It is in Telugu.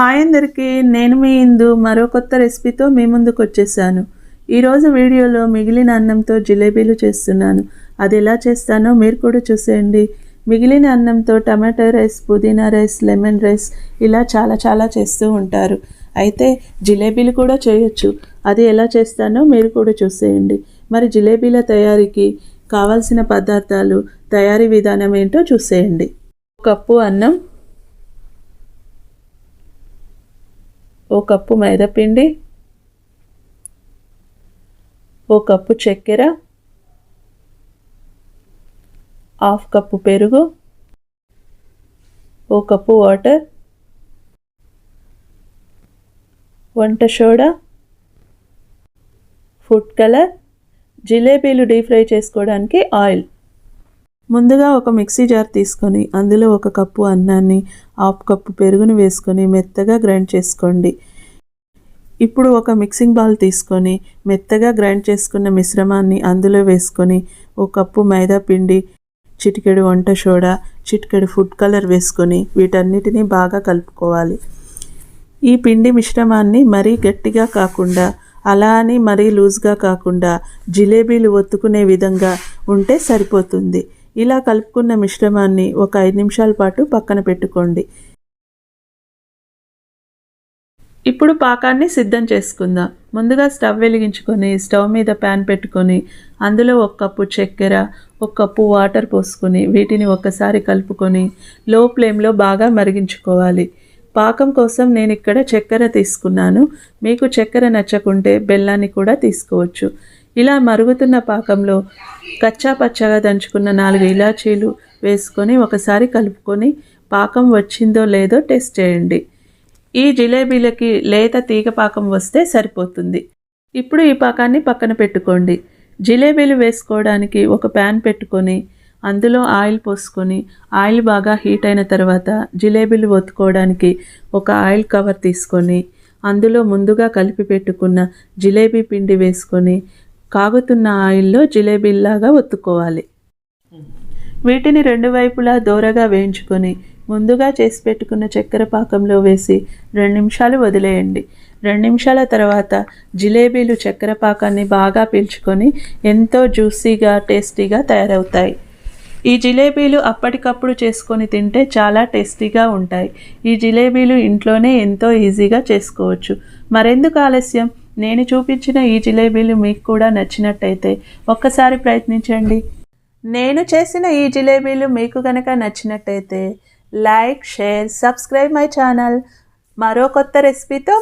హాయ్ అందరికీ నేను మీ ఇందు మరో కొత్త రెసిపీతో మీ ముందుకు వచ్చేసాను. ఈరోజు వీడియోలో మిగిలిన అన్నంతో జిలేబీలు చేస్తున్నాను. అది ఎలా చేస్తానో మీరు కూడా చూసేయండి. మిగిలిన అన్నంతో టమాటో రైస్ పుదీనా రైస్ లెమన్ రైస్ ఇలా చాలా చాలా చేస్తూ ఉంటారు. అయితే జిలేబీలు కూడా చేయొచ్చు. అది ఎలా చేస్తానో మీరు కూడా చూసేయండి. మరి జిలేబీల తయారీకి కావాల్సిన పదార్థాలు తయారీ విధానం ఏంటో చూసేయండి. ఒక కప్పు అన్నం ఓ కప్పు మైదాపిండి ఓ కప్పు చక్కెర హాఫ్ కప్పు పెరుగు ఓ కప్పు వాటర్ వంట సోడా ఫుడ్ కలర్ జిలేబీలు డీప్ ఫ్రై చేసుకోవడానికి ఆయిల్. ముందుగా ఒక మిక్సీ జార్ తీసుకొని అందులో ఒక కప్పు అన్నాన్ని హాఫ్ కప్పు పెరుగును వేసుకొని మెత్తగా గ్రైండ్ చేసుకోండి. ఇప్పుడు ఒక మిక్సింగ్ బౌల్ తీసుకొని మెత్తగా గ్రైండ్ చేసుకున్న మిశ్రమాన్ని అందులో వేసుకొని ఒక కప్పు మైదా పిండి చిటికెడు వంట సోడా చిటికెడు ఫుడ్ కలర్ వేసుకొని వీటన్నిటిని బాగా కలుపుకోవాలి. ఈ పిండి మిశ్రమాన్ని మరీ గట్టిగా కాకుండా అలా అని మరీ లూజ్గా కాకుండా జిలేబీలు ఒత్తుకునే విధంగా ఉంటే సరిపోతుంది. ఇలా కలుపుకున్న మిశ్రమాన్ని ఒక ఐదు నిమిషాల పాటు పక్కన పెట్టుకోండి. ఇప్పుడు పాకాన్ని సిద్ధం చేసుకుందాం. ముందుగా స్టవ్ వెలిగించుకొని స్టవ్ మీద ప్యాన్ పెట్టుకొని అందులో ఒక కప్పు చక్కెర ఒక కప్పు వాటర్ పోసుకొని వీటిని ఒక్కసారి కలుపుకొని లో ఫ్లేమ్లో బాగా మరిగించుకోవాలి. పాకం కోసం నేను ఇక్కడ చక్కెర తీసుకున్నాను. మీకు చక్కెర నచ్చకుంటే బెల్లాన్ని కూడా తీసుకోవచ్చు. ఇలా మరుగుతున్న పాకంలో కచ్చా పచ్చగా దంచుకున్న నాలుగు ఇలాచీలు వేసుకొని ఒకసారి కలుపుకొని పాకం వచ్చిందో లేదో టెస్ట్ చేయండి. ఈ జిలేబీలకి లేత తీగ పాకం వస్తే సరిపోతుంది. ఇప్పుడు ఈ పాకాన్ని పక్కన పెట్టుకోండి. జిలేబీలు వేసుకోవడానికి ఒక ప్యాన్ పెట్టుకొని అందులో ఆయిల్ పోసుకొని ఆయిల్ బాగా హీట్ అయిన తర్వాత జిలేబీలు ఒత్తుకోవడానికి ఒక ఆయిల్ కవర్ తీసుకొని అందులో ముందుగా కలిపి పెట్టుకున్న జిలేబీ పిండి వేసుకొని కాగుతున్న ఆయిల్లో జిలేబీల్లాగా ఒత్తుకోవాలి. వీటిని రెండు వైపులా దూరగా వేయించుకొని ముందుగా చేసి పెట్టుకున్న చక్కెర పాకంలో వేసి రెండు నిమిషాలు వదిలేయండి. రెండు నిమిషాల తర్వాత జిలేబీలు చక్కెర పాకాన్ని బాగా పీల్చుకొని ఎంతో జ్యూసీగా టేస్టీగా తయారవుతాయి. ఈ జిలేబీలు అప్పటికప్పుడు చేసుకొని తింటే చాలా టేస్టీగా ఉంటాయి. ఈ జిలేబీలు ఇంట్లోనే ఎంతో ఈజీగా చేసుకోవచ్చు. మరెందుకు ఆలస్యం? నేను చూపించిన ఈ జిలేబీలు మీకు కూడా నచ్చినట్టయితే ఒక్కసారి ప్రయత్నించండి. నేను చేసిన ఈ జిలేబీలు మీకు కనుక నచ్చినట్టయితే like share subscribe my channel. మరో కొత్త రెసిపీతో